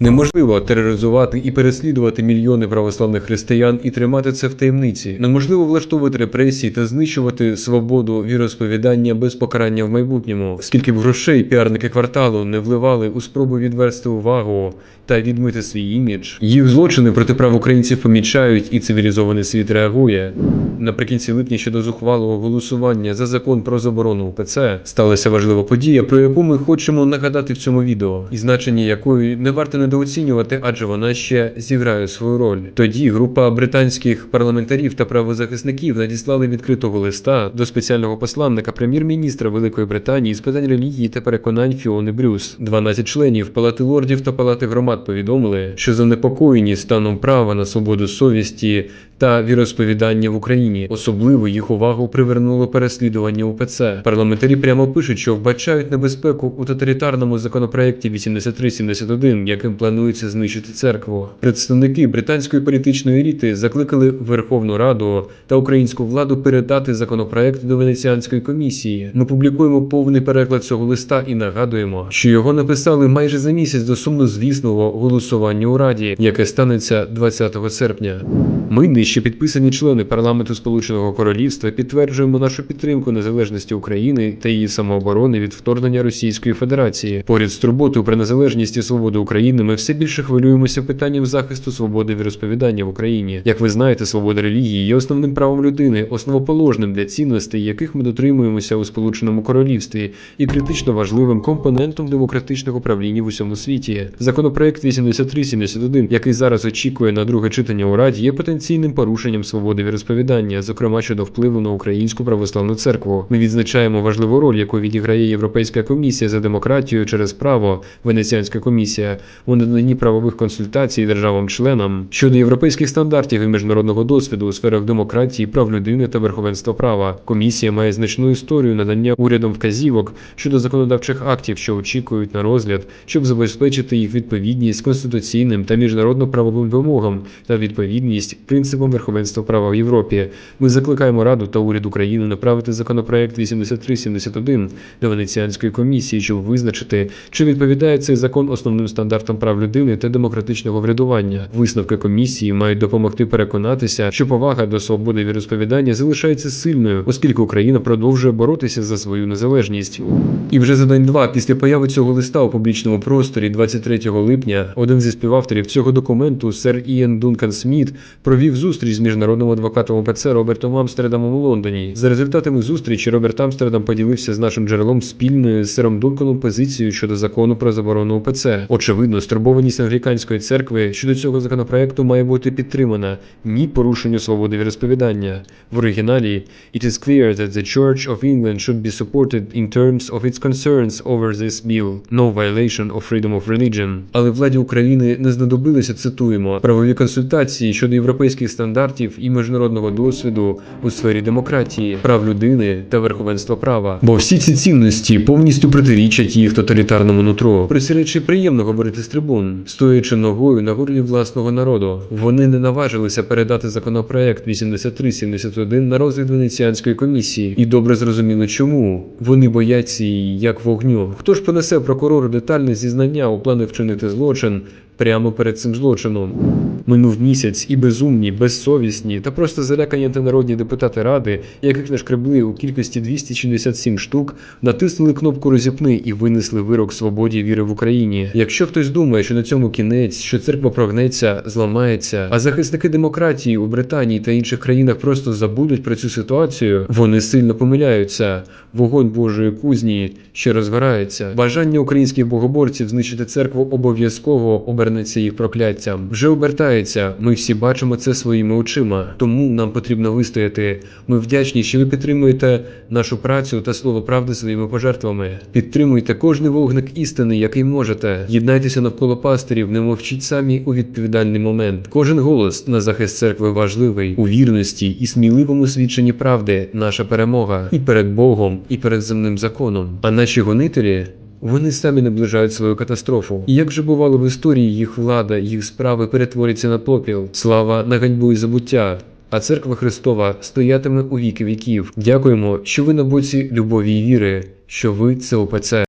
Неможливо тероризувати і переслідувати мільйони православних християн і тримати це в таємниці. Неможливо влаштовувати репресії та знищувати свободу віросповідання без покарання в майбутньому. Скільки б грошей піарники кварталу не вливали у спробу відвести увагу та відмити свій імідж, їх злочини проти прав українців помічають і цивілізований світ реагує. Наприкінці липня щодо зухвалого голосування за закон про заборону УПЦ сталася важлива подія, про яку ми хочемо нагадати в цьому відео, і значення якої не варто недооцінювати, адже вона ще зіграє свою роль. Тоді група британських парламентарів та правозахисників надіслали відкритого листа до спеціального посланника прем'єр-міністра Великої Британії з питань релігії та переконань Фіони Брюс. 12 членів Палати лордів та Палати громад повідомили, що занепокоєні станом права на свободу совісті та віросповідання в Україні. Особливо їх увагу привернуло переслідування УПЦ. Парламентарі прямо пишуть, що вбачають небезпеку у тоталітарному законопроекті 8371, яким планується знищити церкву. Представники британської політичної еліти закликали Верховну Раду та українську владу передати законопроект до Венеціанської комісії. Ми публікуємо повний переклад цього листа і нагадуємо, що його написали майже за місяць до сумнозвісного голосування у Раді, яке станеться 20 серпня. Ми нижче підписані члени парламенту Сполученого Королівства підтверджуємо нашу підтримку незалежності України та її самооборони від вторгнення Російської Федерації. Поряд з турботою про незалежність і свободу України ми все більше хвилюємося питанням захисту свободи віросповідання в Україні. Як ви знаєте, свобода релігії є основним правом людини, основоположним для цінностей, яких ми дотримуємося у Сполученому Королівстві, і критично важливим компонентом демократичного правління в усьому світі. Законопроект 8371, який зараз очікує на друге читання у Раді, є потенційним порушенням свободи віросповідання, зокрема щодо впливу на українську православну церкву. Ми відзначаємо важливу роль, яку відіграє Європейська комісія за демократію через право, Венеціанська комісія у наданні правових консультацій державам-членам щодо європейських стандартів і міжнародного досвіду у сферах демократії, прав людини та верховенства права. Комісія має значну історію надання урядом вказівок щодо законодавчих актів, що очікують на розгляд, щоб забезпечити їх відповідність конституційним та міжнародно-правовим вимогам та відповідність принципам верховенства права в Європі. Ми закликаємо Раду та уряд України направити законопроект 8371 до Венеціанської комісії, щоб визначити, чи відповідає цей закон основним стандартам прав людини та демократичного врядування. Висновки комісії мають допомогти переконатися, що повага до свободи віросповідання залишається сильною, оскільки Україна продовжує боротися за свою незалежність. І вже за день-два після появи цього листа у публічному просторі 23 липня один зі співавторів цього документу, сер Ієн Дункан Сміт, провів зустріч з міжнародним адвокатом ОПЦ Робертом Амстердамом у Лондоні. За результатами зустрічі Роберт Амстердам поділився з нашим джерелом спільною з сером Дунканом позицією щодо закону про заборону ОПЦ. Очевидно, стурбованість англіканської церкви щодо цього законопроекту має бути підтримана ні порушенню свободи віросповідання. В оригіналі It is clear that the Church of England should be supported in terms of its concerns over this bill, no violation of freedom of religion. Але владі України не знадобилися, цитуємо, правові консультації щодо європейських стандартів і міжнародного досвіду у сфері демократії, прав людини та верховенства права. Бо всі ці цінності повністю протирічать їх тоталітарному нутру. Про приємно говорити з трибун, стоячи ногою на горлі власного народу. Вони не наважилися передати законопроект 8371 на розгляд Венеціанської комісії, і добре зрозуміли, чому вони бояться її як вогню. Хто ж понесе прокурору детальне зізнання у плани вчинити злочин? Прямо перед цим злочином минув місяць і безумні, безсовісні та просто залякані антинародні депутати ради, яких нашкребли у кількості 267 штук, натиснули кнопку розіпни і винесли вирок свободі віри в Україні. Якщо хтось думає, що на цьому кінець, що церква прогнеться, зламається, а захисники демократії у Британії та інших країнах просто забудуть про цю ситуацію, вони сильно помиляються. Вогонь Божої кузні ще розгорається. Бажання українських богоборців знищити церкву обов'язково обернеться їх прокляттям. Вже обертається. Ми всі бачимо це своїми очима. Тому нам потрібно вистояти. Ми вдячні, що ви підтримуєте нашу працю та слово правди своїми пожертвами. Підтримуйте кожний вогник істини, який можете. Єднайтеся навколо пастирів, не мовчіть самі у відповідальний момент. Кожен голос на захист церкви важливий у вірності і сміливому свідченні правди. Наша перемога і перед Богом, і перед земним законом. А наші гонителі. Вони самі наближають свою катастрофу. І як же бувало в історії, їх влада, їх справи перетворяться на попіл, слава на ганьбу і забуття. А церква Христова стоятиме у віки віків. Дякуємо, що ви на боці любові і віри, що ви це ОПЦ.